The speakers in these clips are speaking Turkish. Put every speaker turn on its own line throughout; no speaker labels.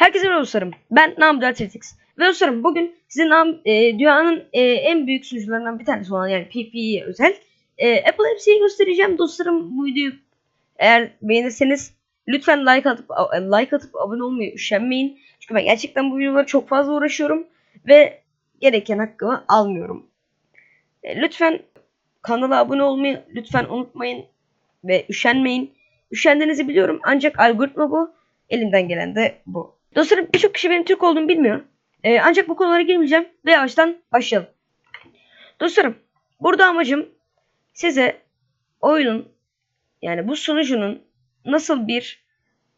Herkese merhaba dostlarım. Ben Namdi Athletics. Ve dostlarım bugün size nam, e, dünyanın e, en büyük sunucularından bir tanesi olan yani PPE'ye özel e, Apple Hepsi'yi göstereceğim. Dostlarım bu videoyu eğer beğenirseniz lütfen like atıp like atıp abone olmayı üşenmeyin. Çünkü ben gerçekten bu videolara çok fazla uğraşıyorum ve gereken hakkımı almıyorum. E, lütfen kanala abone olmayı lütfen unutmayın ve üşenmeyin. Üşendiğinizi biliyorum ancak algoritma bu. Elimden gelen de bu. Dostlarım birçok kişi benim Türk olduğumu bilmiyor. Ee, ancak bu konulara girmeyeceğim ve yavaştan başlayalım. Dostlarım burada amacım size oyunun yani bu sunucunun nasıl bir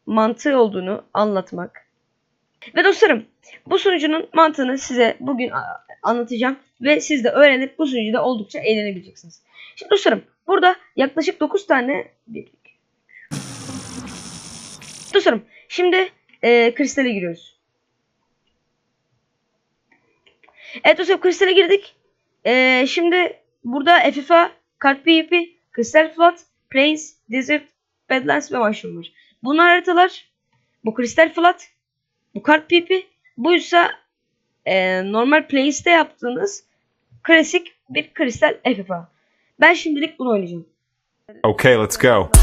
mantığı olduğunu anlatmak. Ve dostlarım bu sunucunun mantığını size bugün anlatacağım ve siz de öğrenip bu sunucuda oldukça eğlenebileceksiniz. Şimdi dostlarım burada yaklaşık 9 tane Dostlarım şimdi e, kristale giriyoruz. Evet dostlarım kristale girdik. E, şimdi burada FFA, Kart PvP, Kristal Flood, Plains, Desert, Badlands ve Mushroom var. Bunlar haritalar. Bu Kristal Flood, bu Kart PvP, bu ise e, normal Plains'te yaptığınız klasik bir kristal FFA. Ben şimdilik bunu oynayacağım.
Okay, let's go.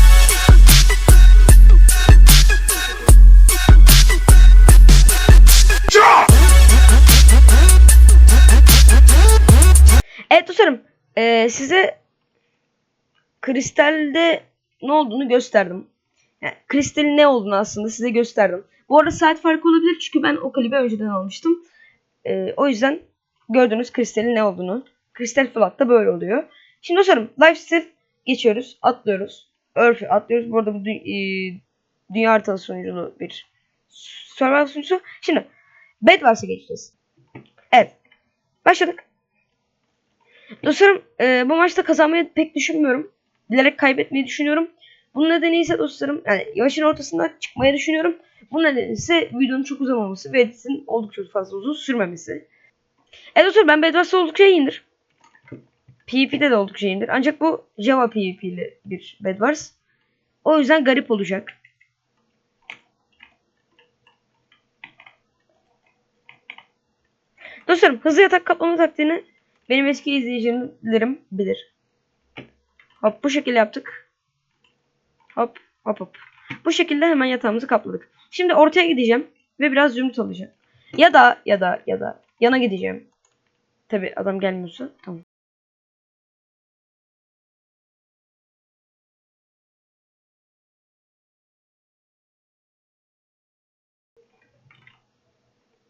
Evet dostlarım eee, size kristalde ne olduğunu gösterdim. Yani kristalin ne olduğunu aslında size gösterdim. Bu arada saat farkı olabilir çünkü ben o klibi önceden almıştım. Eee, o yüzden gördüğünüz kristalin ne olduğunu. Kristal flat da böyle oluyor. Şimdi dostlarım lifesteal geçiyoruz. Atlıyoruz. Earth'ü atlıyoruz. Bu arada bu dü- eee, dünya haritalı sunuculu bir survival sunucusu. Şimdi Bedwars'a geçeceğiz. Evet. Başladık. Dostlarım e, bu maçta kazanmayı pek düşünmüyorum. Bilerek kaybetmeyi düşünüyorum. Bunun nedeni ise dostlarım yani yavaşın ortasında çıkmayı düşünüyorum. Bunun nedeni ise videonun çok uzamaması ve editin oldukça fazla uzun sürmemesi. Evet dostlarım ben Bedwars'ta oldukça iyiyimdir. PvP'de de oldukça iyiyimdir. Ancak bu Java PvP'li bir Bedwars. O yüzden garip olacak. Dostlarım hızlı yatak kaplama taktiğini benim eski izleyicilerim bilir. Hop bu şekilde yaptık. Hop hop hop. Bu şekilde hemen yatağımızı kapladık. Şimdi ortaya gideceğim ve biraz zümrüt alacağım. Ya da ya da ya da yana gideceğim. Tabi adam gelmiyorsa tamam.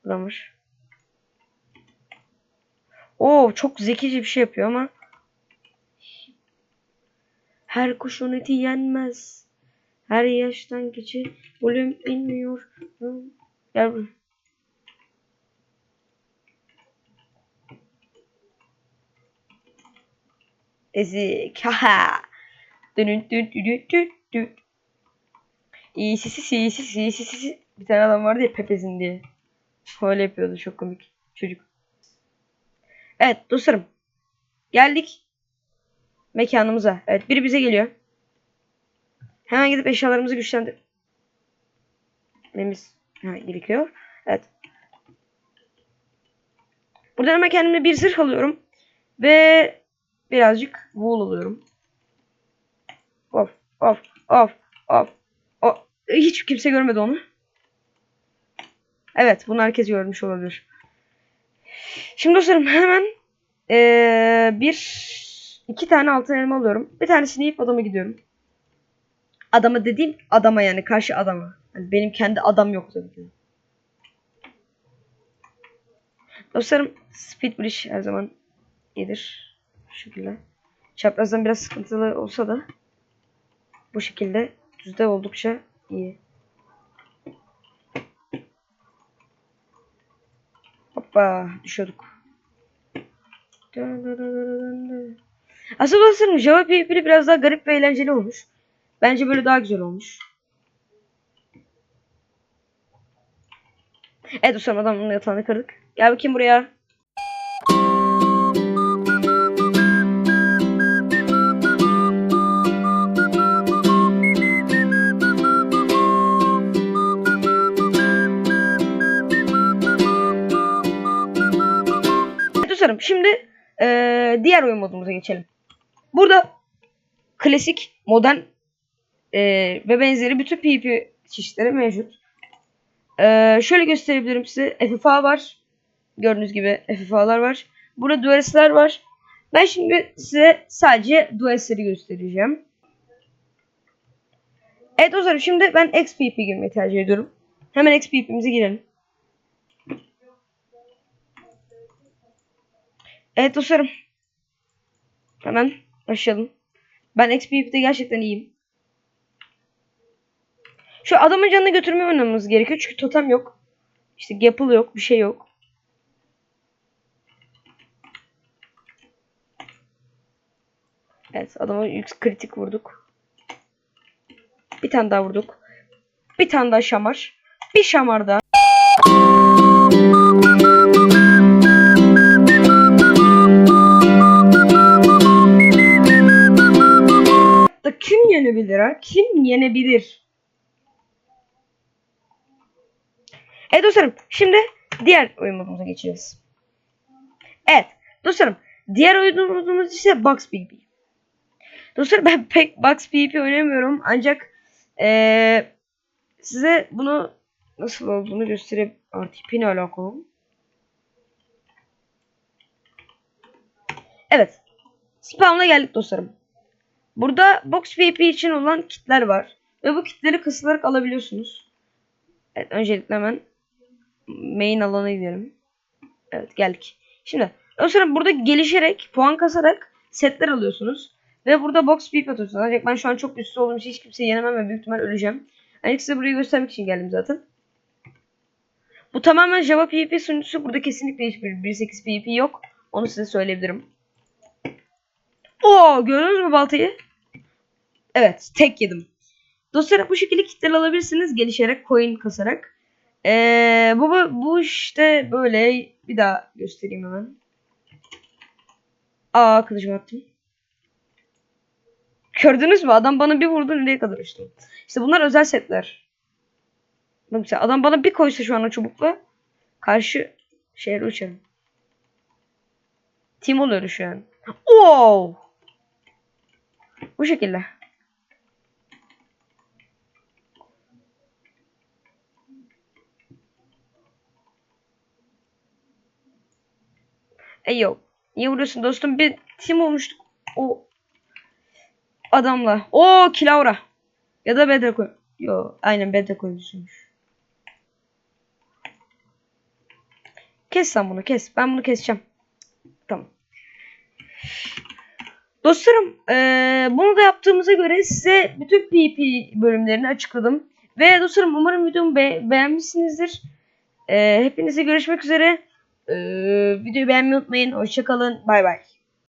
Adam var. Oo çok zekice bir şey yapıyor ama. Her kuşun eti yenmez. Her yaştan geçi ölüm bilmiyor. Hı. Gel buraya. Ezik. Haha. Dünün dün dün dün dün. İyi sisi sisi iyi sisi. Bir tane adam vardı ya Pepezin diye. Öyle yapıyordu çok komik. Çocuk. Evet dostlarım. Geldik. Mekanımıza. Evet biri bize geliyor. Hemen gidip eşyalarımızı güçlendir. Memiz ha, gerekiyor. Evet. Buradan hemen kendime bir zırh alıyorum. Ve birazcık wool alıyorum. Of of of of. of. Hiç kimse görmedi onu. Evet bunu herkes görmüş olabilir. Şimdi dostlarım hemen eee, bir iki tane altın elma alıyorum. Bir tanesini yiyip adama gidiyorum. Adama dediğim adama yani karşı adama. Yani benim kendi adam yok tabii ki. Dostlarım speed bridge her zaman iyidir. Şu şekilde. Çaprazdan biraz sıkıntılı olsa da bu şekilde düzde oldukça iyi. Hoppa düşüyorduk. Aslında dostlarım Java PvP'li biraz daha garip ve eğlenceli olmuş. Bence böyle daha güzel olmuş. Evet dostlarım adamın yatağını kırdık. Gel bakayım buraya. Dostlarım şimdi eee, diğer oyun modumuza geçelim. Burada klasik, modern eee, ve benzeri bütün PvP çeşitleri mevcut. Eee, şöyle gösterebilirim size. FFA var. Gördüğünüz gibi FFA'lar var. Burada duelistler var. Ben şimdi size sadece duelistleri göstereceğim. Evet dostlarım şimdi ben XPP girmeyi tercih ediyorum. Hemen XPP'mize girelim. Evet dostlarım. Hemen başlayalım. Ben XP'de gerçekten iyiyim. Şu adamın canını götürmeye oynamamız gerekiyor. Çünkü totem yok. İşte Gapple yok. Bir şey yok. Evet adama yük kritik vurduk. Bir tane daha vurduk. Bir tane daha şamar. Bir şamar daha. Kim yenebilir ha? Kim yenebilir? Evet dostlarım şimdi diğer oyun modumuza geçeceğiz. Evet dostlarım diğer oyun modumuz ise Box PvP. Dostlarım ben pek Box PvP oynamıyorum ancak eee, size bunu nasıl olduğunu göstereyim. RTP ne alakalı? Evet. Spam'la geldik dostlarım. Burada Box PvP için olan kitler var. Ve bu kitleri kısılarak alabiliyorsunuz. Evet öncelikle hemen main alana gidelim. Evet geldik. Şimdi dostlarım burada gelişerek puan kasarak setler alıyorsunuz. Ve burada box PvP atıyorsunuz. Ancak ben şu an çok üstü olduğum için hiç kimseyi yenemem ve büyük ihtimal öleceğim. Yani size burayı göstermek için geldim zaten. Bu tamamen Java PvP sunucusu. Burada kesinlikle hiçbir 1.8 PvP yok. Onu size söyleyebilirim. Oo gördünüz mü baltayı? Evet tek yedim. Dostlar bu şekilde kitler alabilirsiniz gelişerek coin kasarak. Ee, bu, bu, işte böyle bir daha göstereyim hemen. Aa kılıcımı attım. Gördünüz mü? Adam bana bir vurdu nereye kadar uçtu. İşte bunlar özel setler. Bak mesela adam bana bir koysa şu an çubukla karşı şehre uçarım. Team oluyor şu an. Wow! Bu şekilde. Ey yo. Niye vuruyorsun dostum? Bir team olmuştuk. O adamla. O Kilaura. Ya da Bedre. Yo aynen Bedre koymuşsunmuş. Kes sen bunu kes. Ben bunu keseceğim. Tamam. Dostlarım eee, bunu da yaptığımıza göre size bütün PvP bölümlerini açıkladım. Ve dostlarım umarım videomu be- beğenmişsinizdir. Eee hepinize görüşmek üzere. Eee videoyu beğenmeyi unutmayın. Hoşçakalın. Bay bay.